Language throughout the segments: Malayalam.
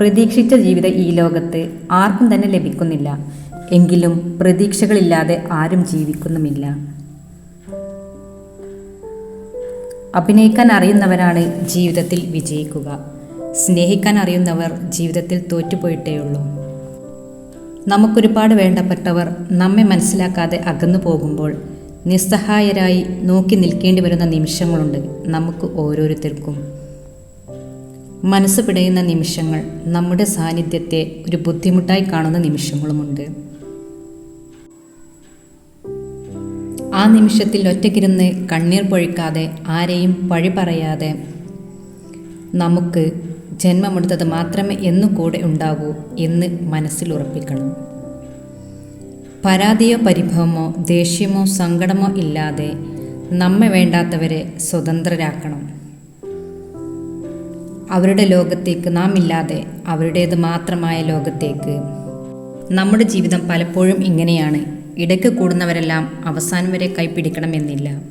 പ്രതീക്ഷിച്ച ജീവിതം ഈ ലോകത്ത് ആർക്കും തന്നെ ലഭിക്കുന്നില്ല. എങ്കിലും പ്രതീക്ഷകളില്ലാതെ ആരും ജീവിക്കുന്നുമില്ല. അഭിനയിക്കാൻ അറിയുന്നവരാണ് ജീവിതത്തിൽ വിജയിക്കുക. സ്നേഹിക്കാൻ അറിയുന്നവർ ജീവിതത്തിൽ തോറ്റുപോയിട്ടേയുള്ളൂ. നമുക്കൊരുപാട് വേണ്ടപ്പെട്ടവർ നമ്മെ മനസ്സിലാക്കാതെ അകന്നു പോകുമ്പോൾ നിസ്സഹായരായി നോക്കി നിൽക്കേണ്ടി വരുന്ന നിമിഷങ്ങളുണ്ട് നമുക്ക് ഓരോരുത്തർക്കും. മനസ്സ് പിടയുന്ന നിമിഷങ്ങൾ നമ്മുടെ സാന്നിധ്യത്തെ ഒരു ബുദ്ധിമുട്ടായി കാണുന്ന നിമിഷങ്ങളുമുണ്ട്. ആ നിമിഷത്തിൽ ഒറ്റയ്ക്കിരുന്ന് കണ്ണീർ പൊഴിക്കാതെ ആരെയും പഴി പറയാതെ നമുക്ക് ജന്മമെടുത്തത് മാത്രമേ എന്നു കൂടെ ഉണ്ടാകൂ എന്ന് മനസ്സിൽ ഉറപ്പിക്കണം. പരാതിയോ പരിഭവമോ ദേഷ്യമോ സങ്കടമോ ഇല്ലാതെ നമ്മെ വേണ്ടാത്തവരെ സ്വതന്ത്രരാക്കണം. അവരുടെ ലോകത്തേക്ക് നാം ഇല്ലാതെ അവരുടേത് മാത്രമായ ലോകത്തേക്ക്. നമ്മുടെ ജീവിതം പലപ്പോഴും ഇങ്ങനെയാണ്. ഇടയ്ക്ക് കൂടുന്നവരെല്ലാം അവസാനം വരെ കൈപ്പിടിക്കണമെന്നില്ല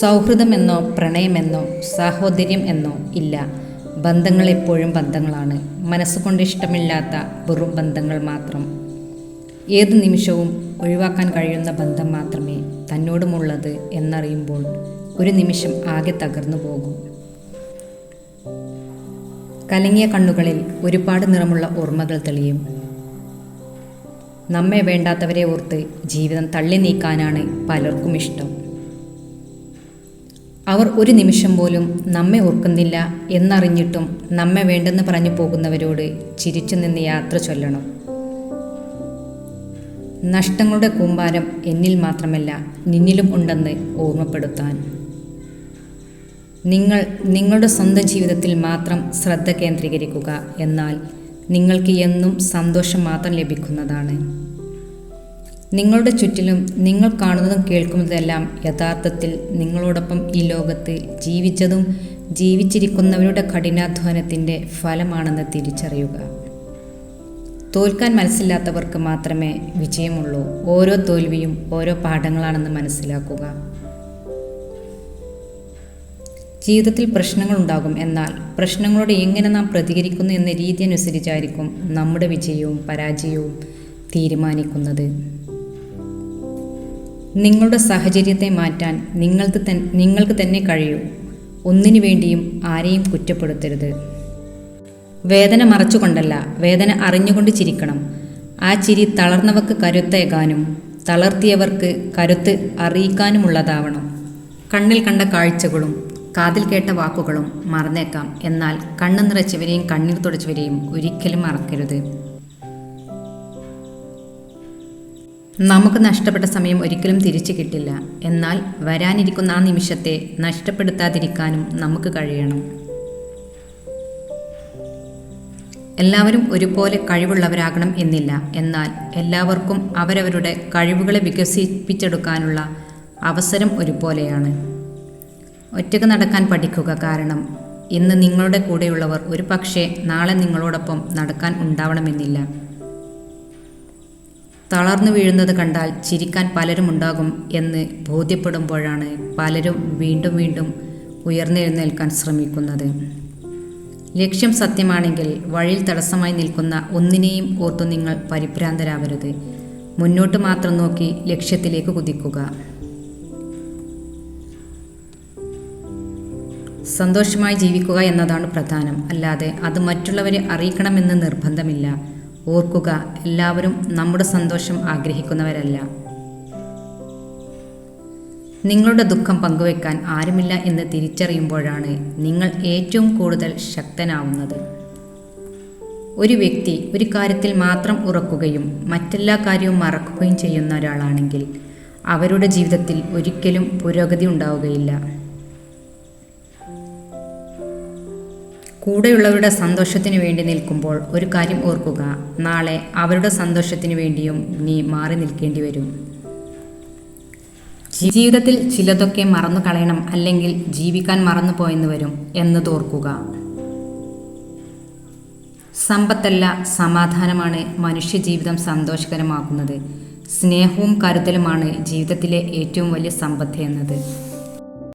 സൗഹൃദമെന്നോ പ്രണയമെന്നോ സാഹോദര്യം എന്നോ ഇല്ല. ബന്ധങ്ങൾ എപ്പോഴും ബന്ധങ്ങളാണ്. മനസ്സുകൊണ്ട് ഇഷ്ടമില്ലാത്ത വെറും ബന്ധങ്ങൾ മാത്രം. ഏത് നിമിഷവും ഒഴിവാക്കാൻ കഴിയുന്ന ബന്ധം മാത്രമേ തന്നോടുമുള്ളത് എന്നറിയുമ്പോൾ ഒരു നിമിഷം ആകെ തകർന്നു പോകും. കലങ്ങിയ കണ്ണുകളിൽ ഒരുപാട് നിറമുള്ള ഓർമ്മകൾ തെളിയും. നമ്മെ വേണ്ടാത്തവരെ ഓർത്ത് ജീവിതം തള്ളി നീക്കാനാണ് പലർക്കും ഇഷ്ടം. അവർ ഒരു നിമിഷം പോലും നമ്മെ ഓർക്കുന്നില്ല എന്നറിഞ്ഞിട്ടും നമ്മെ വേണ്ടെന്ന് പറഞ്ഞു പോകുന്നവരോട് ചിരിച്ചു നിന്ന് യാത്ര ചൊല്ലണം. നഷ്ടങ്ങളുടെ കൂമ്പാരം എന്നിൽ മാത്രമല്ല നിന്നിലും ഉണ്ടെന്ന് ഓർമ്മപ്പെടുത്താൻ. നിങ്ങൾ നിങ്ങളുടെ സ്വന്തം ജീവിതത്തിൽ മാത്രം ശ്രദ്ധ കേന്ദ്രീകരിക്കുക എന്നാൽ നിങ്ങൾക്ക് എന്നും സന്തോഷം മാത്രം ലഭിക്കുന്നതാണ്. നിങ്ങളുടെ ചുറ്റിലും നിങ്ങൾ കാണുന്നതും കേൾക്കുന്നതെല്ലാം യഥാർത്ഥത്തിൽ നിങ്ങളോടൊപ്പം ഈ ലോകത്ത് ജീവിച്ചതും ജീവിച്ചിരിക്കുന്നവരുടെ കഠിനാധ്വാനത്തിന്റെ ഫലമാണെന്ന് തിരിച്ചറിയുക. തോൽക്കാൻ മനസ്സില്ലാത്തവർക്ക് മാത്രമേ വിജയമുള്ളൂ. ഓരോ തോൽവിയും ഓരോ പാഠങ്ങളാണെന്ന് മനസ്സിലാക്കുക. ജീവിതത്തിൽ പ്രശ്നങ്ങളുണ്ടാകും. എന്നാൽ പ്രശ്നങ്ങളോട് എങ്ങനെ നാം പ്രതികരിക്കുന്നു എന്ന രീതി അനുസരിച്ചായിരിക്കും നമ്മുടെ വിജയവും പരാജയവും തീരുമാനിക്കുന്നത്. നിങ്ങളുടെ സാഹചര്യത്തെ മാറ്റാൻ നിങ്ങൾക്ക് തൻ നിങ്ങൾക്ക് തന്നെ കഴിയൂ. ഒന്നിനു വേണ്ടിയും ആരെയും കുറ്റപ്പെടുത്തരുത്. വേദന മറച്ചുകൊണ്ടല്ല വേദന അറിഞ്ഞുകൊണ്ട് ചിരിക്കണം. ആ ചിരി തളർന്നവർക്ക് കരുത്തേകാനും തളർത്തിയവർക്ക് കരുത്ത് അറിയിക്കാനുമുള്ളതാവണം. കണ്ണിൽ കണ്ട കാഴ്ചകളും കാതിൽ കേട്ട വാക്കുകളും മറന്നേക്കാം. എന്നാൽ കണ്ണു നിറച്ചവരെയും കണ്ണീർ തുടച്ചവരെയും ഒരിക്കലും മറക്കരുത്. നമുക്ക് നഷ്ടപ്പെട്ട സമയം ഒരിക്കലും തിരിച്ചു കിട്ടില്ല. എന്നാൽ വരാനിരിക്കുന്ന ആ നിമിഷത്തെ നഷ്ടപ്പെടുത്താതിരിക്കാനും നമുക്ക് കഴിയണം. എല്ലാവരും ഒരുപോലെ കഴിവുള്ളവരാകണം എന്നില്ല. എന്നാൽ എല്ലാവർക്കും അവരവരുടെ കഴിവുകളെ വികസിപ്പിച്ചെടുക്കാനുള്ള അവസരം ഒരുപോലെയാണ്. ഒറ്റയ്ക്ക് നടക്കാൻ പഠിക്കുക കാരണം ഇന്ന് നിങ്ങളുടെ കൂടെയുള്ളവർ ഒരു പക്ഷേ നാളെ നിങ്ങളോടൊപ്പം നടക്കാൻ ഉണ്ടാവണമെന്നില്ല. തളർന്നു വീഴുന്നത് കണ്ടാൽ ചിരിക്കാൻ പലരും ഉണ്ടാകും എന്ന് ബോധ്യപ്പെടുമ്പോഴാണ് പലരും വീണ്ടും വീണ്ടും ഉയർന്നെഴുന്നേൽക്കാൻ ശ്രമിക്കുന്നത്. ലക്ഷ്യം സത്യമാണെങ്കിൽ വഴിയിൽ തടസ്സമായി നിൽക്കുന്ന ഒന്നിനെയും ഓർത്തു നിങ്ങൾ പരിഭ്രാന്തരാവരുത്. മുന്നോട്ട് മാത്രം നോക്കി ലക്ഷ്യത്തിലേക്ക് കുതിക്കുക. സന്തോഷമായി ജീവിക്കുക എന്നതാണ് പ്രധാനം. അല്ലാതെ അത് മറ്റുള്ളവരെ അറിയിക്കണമെന്ന് നിർബന്ധമില്ല. ഓർക്കുക എല്ലാവരും നമ്മുടെ സന്തോഷം ആഗ്രഹിക്കുന്നവരല്ല. നിങ്ങളുടെ ദുഃഖം പങ്കുവെക്കാൻ ആരുമില്ല എന്ന് തിരിച്ചറിയുമ്പോഴാണ് നിങ്ങൾ ഏറ്റവും കൂടുതൽ ശക്തനാവുന്നത്. ഒരു വ്യക്തി ഒരു കാര്യത്തിൽ മാത്രം ഉറക്കുകയും മറ്റെല്ലാ കാര്യവും മറക്കുകയും ചെയ്യുന്ന ഒരാളാണെങ്കിൽ അവരുടെ ജീവിതത്തിൽ ഒരിക്കലും പുരോഗതി ഉണ്ടാവുകയില്ല. കൂടെയുള്ളവരുടെ സന്തോഷത്തിന് വേണ്ടി നിൽക്കുമ്പോൾ ഒരു കാര്യം ഓർക്കുക. നാളെ അവരുടെ സന്തോഷത്തിന് വേണ്ടിയും നീ മാറി നിൽക്കേണ്ടി വരും. ജീവിതത്തിൽ ചിലതൊക്കെ മറന്നു കളയണം അല്ലെങ്കിൽ ജീവിക്കാൻ മറന്നു പോയെന്ന് വരും എന്ന് തോർക്കുക സമ്പത്തല്ല സമാധാനമാണ് മനുഷ്യജീവിതം സന്തോഷകരമാക്കുന്നത് സ്നേഹവും കരുതലുമാണ് ജീവിതത്തിലെ ഏറ്റവും വലിയ സമ്പത്ത് എന്നത്.